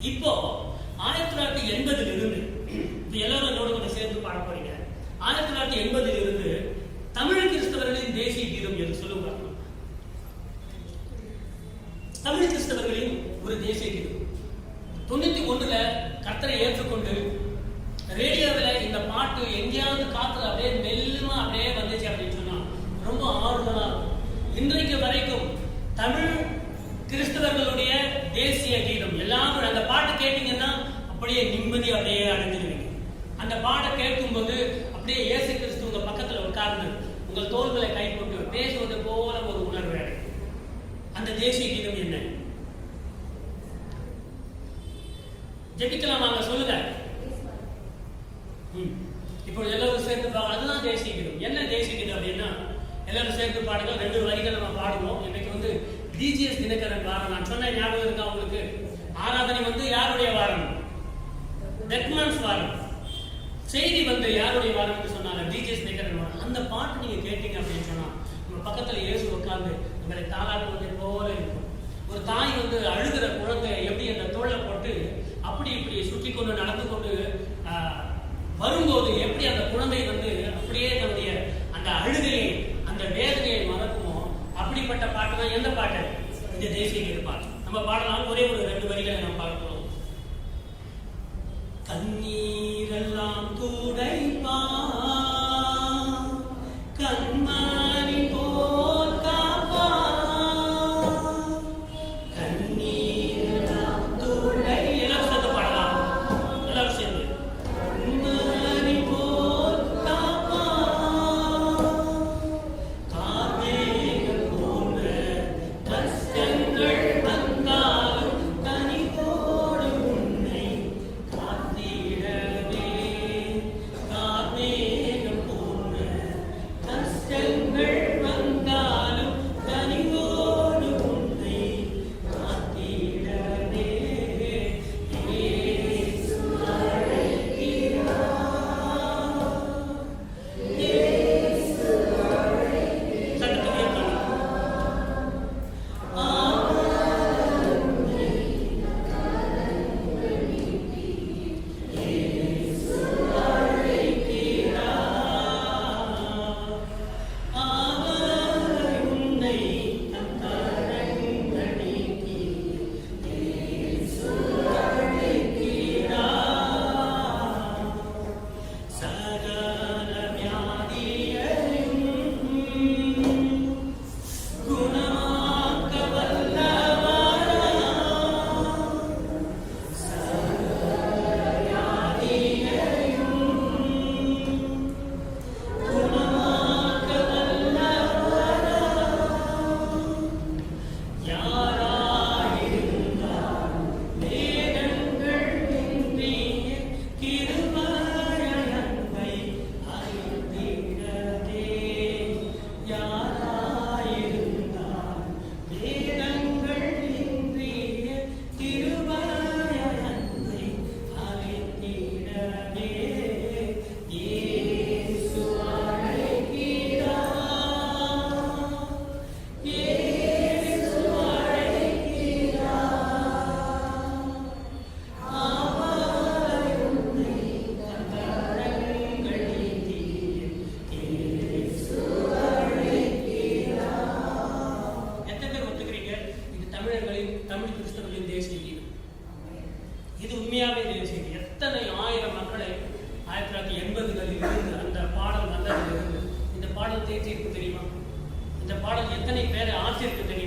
இப்போ ஆயிரத்தி தொள்ளாயிரத்தி எண்பதுல இருந்து எல்லாரும் என்னோட சேர்ந்து பாட போறீங்க. ஆயிரத்தி தொள்ளாயிரத்தி எண்பதுல இருந்து தமிழ் கிறிஸ்தவர்களின் தேசிய கீதம் என்று சொல்லுவாங்க தமிழ் கிறிஸ்தவர்களின் ஒரு தேசிய கீதம். தொண்ணூத்தி ஒண்ணுல கர்த்தரை ஏற்றுக்கொண்டு ரேடியோவில் இந்த பாட்டு எங்கேயாவது காத்துல அப்படியே மெல்லுமா அப்படியே வந்துச்சு அப்படின்னு சொன்னா ரொம்ப ஆறுதலா இருக்கும். இன்றைக்கு வரைக்கும் தமிழ் கிறிஸ்தவர்களுடைய தேசிய கீதம். எல்லாரும் அந்த பாட்டு கேட்டீங்கன்னா அப்படியே நிம்மதி அப்படியே அடைஞ்சிருவீங்க. அந்த பாட்டை கேட்கும்போது அப்படியே இயேசு கிறிஸ்து உங்க பக்கத்துல உட்கார்ந்து உங்கள் தோள்களை கை போட்டு பேசுவது போல ஒரு உணர்வு அந்த தேசிய கீதம் என்ன? ஜெபிக்கலாம் வாங்க சொல்லுங்க. இப்போ எல்லாரும் சேர்ந்து பாருங்க அதுதான் தேசிய கீதம். என்ன தேசிய கீதம் அப்படின்னா எல்லாரும் சேர்ந்து பாடுங்க. ரெண்டு வரிகள் நம்ம பாடுவோம். இன்னைக்கு வந்து டிஜிஎஸ் தினகரன் வாரம் நான் சொன்ன ஞாபகம் இருக்கா உங்களுக்கு? ஆராதனை வந்து யாருடைய வாரம் பெட்மான்ஸ் வாரம் செய்தி வந்து யாருடைய வாரம்னு சொன்னாங்க டிஜிஎஸ் தினகரன் வாரம் அந்த பாட்டு நீங்க கேட்டீங்க அப்படின்னு சொன்னா நம்ம பக்கத்துல இயேசு உட்கார்ந்து நம்மளை தாளாட்டுவதை போல இருக்கும். ஒரு தாய் வந்து அழுகிற குழந்தை எப்படி அந்த தோளை போட்டு அப்படி இப்படி சுற்றி கொண்டு நடந்து கொண்டு வரும்போது எப்படி அந்த குழந்தை வந்து அப்படியே தன்னுடைய அந்த அழுகையை அந்த வேதனையை மறக்குமோ? அப்படிப்பட்ட பாட்டு தான் எந்த பாட்டு? இந்த தேசிய கீத பாட்டு நம்ம பாடலாம் ஒரே ஒரு ரெண்டு வரிகளை நம்ம பார்க்கிறோம் கண்ணீரெல்லாம் தூடை எத்தனை பேரை ஆற்றிருக்கு தெரியுமா நிறைய பேரை வந்து அழு